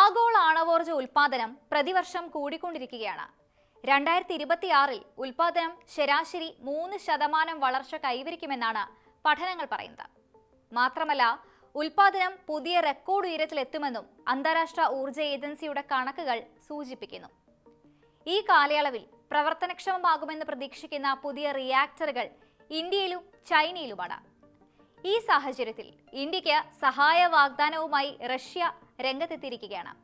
ആഗോള ആണവോർജ ഉൽപാദനം പ്രതിവർഷം കൂടിക്കൊണ്ടിരിക്കുകയാണ്. രണ്ടായിരത്തി ഇരുപത്തിയാറിൽ ഉൽപാദനം ശരാശരി മൂന്ന് ശതമാനം വളർച്ച കൈവരിക്കുമെന്നാണ് പഠനങ്ങൾ പറയുന്നത്. മാത്രമല്ല ഉൽപാദനം പുതിയ റെക്കോർഡ് ഉയരത്തിലെത്തുമെന്നും അന്താരാഷ്ട്ര ഊർജ ഏജൻസിയുടെ കണക്കുകൾ സൂചിപ്പിക്കുന്നു. ഈ കാലയളവിൽ പ്രവർത്തനക്ഷമമാകുമെന്ന് പ്രതീക്ഷിക്കുന്ന പുതിയ റിയാക്ടറുകൾ ഇന്ത്യയിലും ചൈനയിലുമാണ്. ഈ സാഹചര്യത്തിൽ ഇന്ത്യയ്ക്ക് സഹായ വാഗ്ദാനവുമായി റഷ്യ രംഗത്തെത്തിയിരിക്കുകയാണ്.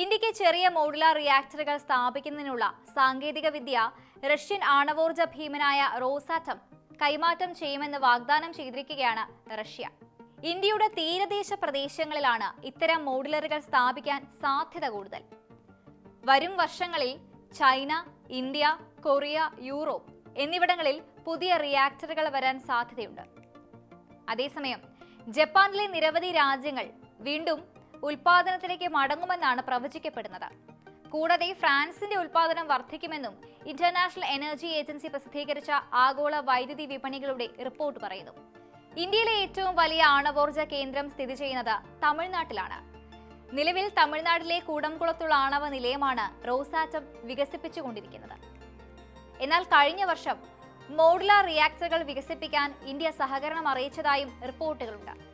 ഇന്ത്യയ്ക്ക് ചെറിയ മോഡുലാർ റിയാക്ടറുകൾ സ്ഥാപിക്കുന്നതിനുള്ള സാങ്കേതിക വിദ്യ റഷ്യൻ ആണവോർജ ഭീമനായ റോസാറ്റം കൈമാറ്റം ചെയ്യുമെന്ന് വാഗ്ദാനം ചെയ്തിരിക്കുകയാണ് റഷ്യ. ഇന്ത്യയുടെ തീരദേശ പ്രദേശങ്ങളിലാണ് ഇത്തരം മോഡുലറുകൾ സ്ഥാപിക്കാൻ സാധ്യത കൂടുതൽ. വരും വർഷങ്ങളിൽ ചൈന ഇന്ത്യ കൊറിയ യൂറോപ്പ് എന്നിവിടങ്ങളിൽ പുതിയ റിയാക്ടറുകൾ വരാൻ സാധ്യതയുണ്ട്. അതേസമയം ജപ്പാനിലെ നിരവധി രാജ്യങ്ങൾ വീണ്ടും ഉൽപാദനത്തിലേക്ക് മടങ്ങുമെന്നാണ് പ്രവചിക്കപ്പെടുന്നത്. കൂടാതെ ഫ്രാൻസിന്റെ ഉൽപാദനം വർദ്ധിക്കുമെന്നും ഇന്റർനാഷണൽ എനർജി ഏജൻസി പ്രസിദ്ധീകരിച്ച ആഗോള വൈദ്യുതി വിപണികളുടെ റിപ്പോർട്ട് പറയുന്നു. ഇന്ത്യയിലെ ഏറ്റവും വലിയ ആണവോർജ കേന്ദ്രം സ്ഥിതി ചെയ്യുന്നത് തമിഴ്നാട്ടിലാണ്. നിലവിൽ തമിഴ്നാട്ടിലെ കൂടംകുളത്തുള്ള ആണവ നിലയമാണ് റോസാറ്റം വികസിപ്പിച്ചുകൊണ്ടിരിക്കുന്നത്. എന്നാൽ കഴിഞ്ഞ വർഷം മോഡുലാർ റിയാക്ടറുകൾ വികസിപ്പിക്കാൻ ഇന്ത്യ സഹകരണം അറിയിച്ചതായും റിപ്പോർട്ടുകളുണ്ട്.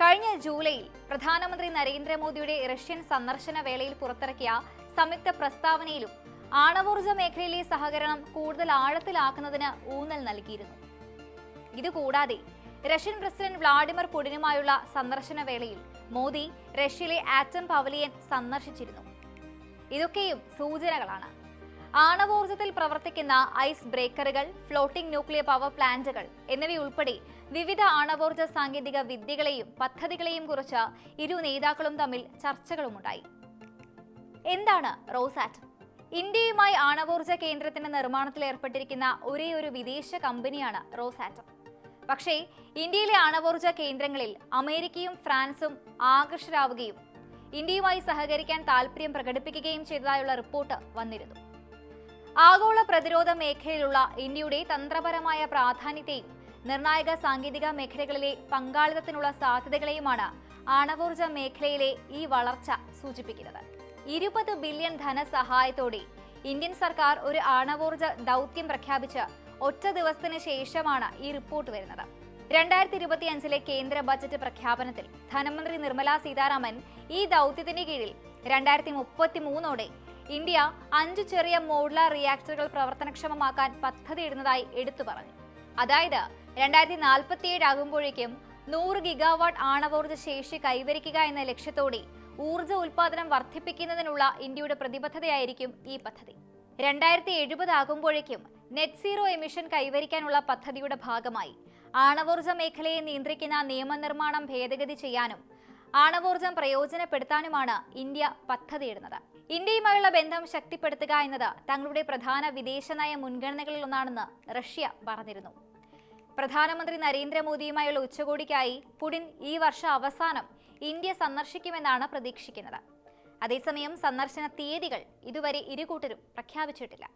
കഴിഞ്ഞ ജൂലൈയിൽ പ്രധാനമന്ത്രി നരേന്ദ്രമോദിയുടെ റഷ്യൻ സന്ദർശന വേളയിൽ പുറത്തിറക്കിയ സംയുക്ത പ്രസ്താവനയിലും ആണവോർജ മേഖലയിലെ സഹകരണം കൂടുതൽ ആഴത്തിലാക്കുന്നതിന് ഊന്നൽ നൽകിയിരുന്നു. ഇതുകൂടാതെ റഷ്യൻ പ്രസിഡന്റ് വ്ളാഡിമിർ പുടിനുമായുള്ള സന്ദർശന വേളയിൽ മോദി റഷ്യയിലെ ആറ്റം പവലിയൻ സന്ദർശിച്ചിരുന്നു. ഇതൊക്കെയും സൂചനകളാണ്. ആണവോർജത്തിൽ പ്രവർത്തിക്കുന്ന ഐസ് ബ്രേക്കറുകൾ ഫ്ലോട്ടിംഗ് ന്യൂക്ലിയർ പവർ പ്ലാന്റുകൾ എന്നിവയുൾപ്പെടെ വിവിധ ആണവോർജ സാങ്കേതിക വിദ്യകളെയും പദ്ധതികളെയും കുറിച്ച് ഇരു നേതാക്കളും തമ്മിൽ ചർച്ചകളുമുണ്ടായി. എന്താണ് റോസാറ്റ്? ഇന്ത്യയുമായി ആണവോർജ കേന്ദ്രത്തിന്റെ നിർമ്മാണത്തിൽ ഏർപ്പെട്ടിരിക്കുന്ന ഒരേ ഒരു വിദേശ കമ്പനിയാണ് റോസാറ്റം. പക്ഷേ ഇന്ത്യയിലെ ആണവോർജ കേന്ദ്രങ്ങളിൽ അമേരിക്കയും ഫ്രാൻസും ആകർഷരാവുകയും ഇന്ത്യയുമായി സഹകരിക്കാൻ താൽപര്യം പ്രകടിപ്പിക്കുകയും ചെയ്തതായുള്ള റിപ്പോർട്ട് വന്നിരുന്നു. ആഗോള പ്രതിരോധ മേഖലയിലുള്ള ഇന്ത്യയുടെ തന്ത്രപരമായ പ്രാധാന്യത്തെയും നിർണായക സാങ്കേതിക മേഖലകളിലെ പങ്കാളിത്തത്തിനുള്ള സാധ്യതകളെയുമാണ് ആണവോർജ മേഖലയിലെ ഈ വളർച്ച സൂചിപ്പിക്കുന്നത്. ഇരുപത് ബില്യൺ ധനസഹായത്തോടെ ഇന്ത്യൻ സർക്കാർ ഒരു ആണവോർജ ദൗത്യം പ്രഖ്യാപിച്ച് ഒറ്റ ദിവസത്തിന് ശേഷമാണ് ഈ റിപ്പോർട്ട് വരുന്നത്. രണ്ടായിരത്തി ഇരുപത്തി അഞ്ചിലെ കേന്ദ്ര ബജറ്റ് പ്രഖ്യാപനത്തിൽ ധനമന്ത്രി നിർമ്മലാ സീതാരാമൻ ഈ ദൗത്യത്തിന് കീഴിൽ രണ്ടായിരത്തി മുപ്പത്തി മൂന്നോടെ ഇന്ത്യ അഞ്ച് ചെറിയ മോഡുലാർ റിയാക്ടറുകൾ പ്രവർത്തനക്ഷമമാക്കാൻ പദ്ധതിയിടുന്നതായി എടുത്തു പറഞ്ഞു. അതായത് രണ്ടായിരത്തി നാൽപ്പത്തിയേഴ് ആകുമ്പോഴേക്കും നൂറ് ഗിഗാവാട്ട് ആണവോർജ ശേഷി കൈവരിക്കുക എന്ന ലക്ഷ്യത്തോടെ ഊർജ ഉൽപാദനം വർദ്ധിപ്പിക്കുന്നതിനുള്ള ഇന്ത്യയുടെ പ്രതിബദ്ധതയായിരിക്കും ഈ പദ്ധതി. രണ്ടായിരത്തി എഴുപത് ആകുമ്പോഴേക്കും നെറ്റ് സീറോ എമിഷൻ കൈവരിക്കാനുള്ള പദ്ധതിയുടെ ഭാഗമായി ആണവോർജ മേഖലയെ നിയന്ത്രിക്കുന്ന നിയമനിർമ്മാണം ഭേദഗതി ചെയ്യാനും ആണവോർജം പ്രയോജനപ്പെടുത്താനുമാണ് ഇന്ത്യ പദ്ധതിയിടുന്നത്. ഇന്ത്യയുമായുള്ള ബന്ധം ശക്തിപ്പെടുത്തുക എന്നത് തങ്ങളുടെ പ്രധാന വിദേശനയ മുൻഗണനകളിൽ ഒന്നാണെന്ന് റഷ്യ പറഞ്ഞിരുന്നു. പ്രധാനമന്ത്രി നരേന്ദ്രമോദിയുമായുള്ള ഉച്ചകോടിക്കായി പുടിൻ ഈ വർഷ അവസാനം ഇന്ത്യ സന്ദർശിക്കുമെന്നാണ് പ്രതീക്ഷിക്കുന്നത്. അതേസമയം സന്ദർശന തീയതികൾ ഇതുവരെ ഇരുകൂട്ടരും പ്രഖ്യാപിച്ചിട്ടില്ല.